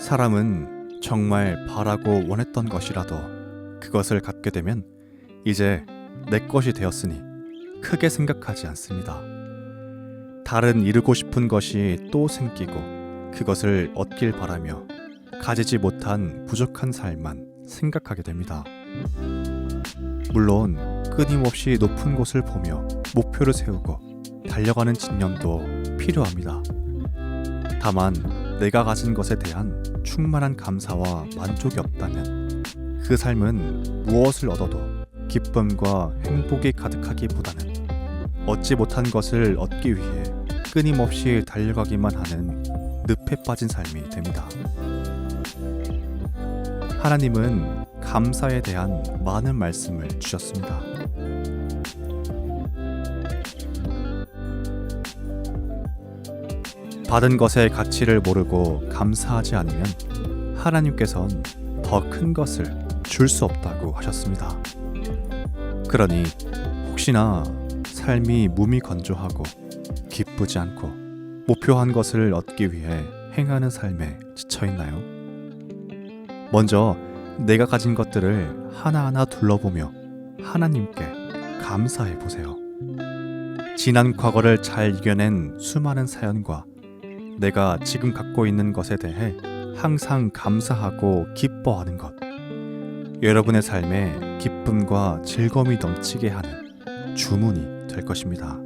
사람은 정말 바라고 원했던 것이라도 그것을 갖게 되면 이제 내 것이 되었으니 크게 생각하지 않습니다. 다른 이루고 싶은 것이 또 생기고 그것을 얻길 바라며 가지지 못한 부족한 삶만 생각하게 됩니다. 물론 끊임없이 높은 곳을 보며 목표를 세우고 달려가는 집념도 필요합니다. 다만 내가 가진 것에 대한 충만한 감사와 만족이 없다면 그 삶은 무엇을 얻어도 기쁨과 행복이 가득하기보다는 얻지 못한 것을 얻기 위해 끊임없이 달려가기만 하는 늪에 빠진 삶이 됩니다. 하나님은 감사에 대한 많은 말씀을 주셨습니다. 받은 것의 가치를 모르고 감사하지 않으면 하나님께선 더 큰 것을 줄 수 없다고 하셨습니다. 그러니 혹시나 삶이 몸이 건조하고 기쁘지 않고 목표한 것을 얻기 위해 행하는 삶에 지쳐 있나요? 먼저 내가 가진 것들을 하나하나 둘러보며 하나님께 감사해 보세요. 지난 과거를 잘 이겨낸 수많은 사연과 내가 지금 갖고 있는 것에 대해 항상 감사하고 기뻐하는 것. 여러분의 삶에 기쁨과 즐거움이 넘치게 하는 주문이 될 것입니다.